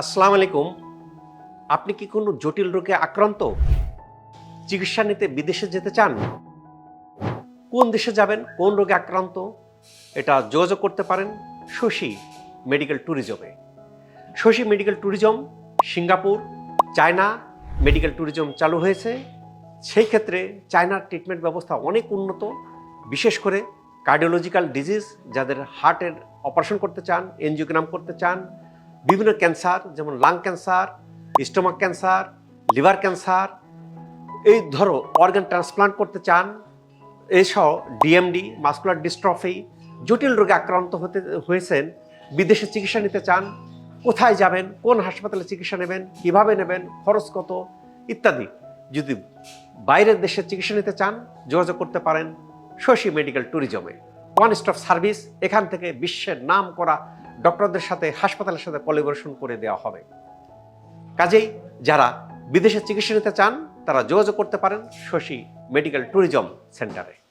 আসসালামু আলাইকুম। আপনি কি কোনো জটিল রোগে আক্রান্ত? চিকিৎসা নিতে বিদেশে যেতে চান? কোন দেশে যাবেন? কোন রোগে আক্রান্ত? এটা যোগাযোগ করতে পারেন Shashi medical ট্যুরিজমে। Shashi medical tourism Singapore, China medical tourism চালু হয়েছে। সেই ক্ষেত্রে চায়নার ট্রিটমেন্ট ব্যবস্থা অনেক উন্নত। বিশেষ করে কার্ডিওলজিক্যাল ডিজিজ যাদের হার্টের অপারেশন করতে চান এনজিওগ্রাম করতে চান বিভিন্ন ক্যান্সার, যেমন lung cancer stomach cancer liver cancer এই ধরো অর্গান ট্রান্সপ্লান্ট করতে চান এসহ ডিএমডি মাস্কুলার ডিস্ট্রফি জটিল রোগে আক্রান্ত হতে, হয়েছেন, বিদেশে চিকিৎসা নিতে চান, কোথায় যাবেন, কোন হাসপাতালে চিকিৎসা নেবেন, কীভাবে নেবেন, খরচ কত, ইত্যাদি। যদি বাইরের দেশে চিকিৎসা নিতে চান, যোগাযোগ করতে পারেন শশী মেডিকেল ট্যুরিজমে। ওয়ান স্টপ সার্ভিস এখান থেকে বিশ্বের নাম করা ডক্টরদের সাথে, হাসপাতালের সাথে কলিবরেশন করে দেওয়া হবে। কাজেই যারা বিদেশে চিকিৎসা নিতে চান, তারা যোগাযোগ করতে পারেন শশী মেডিকেল ট্যুরিজম সেন্টারে।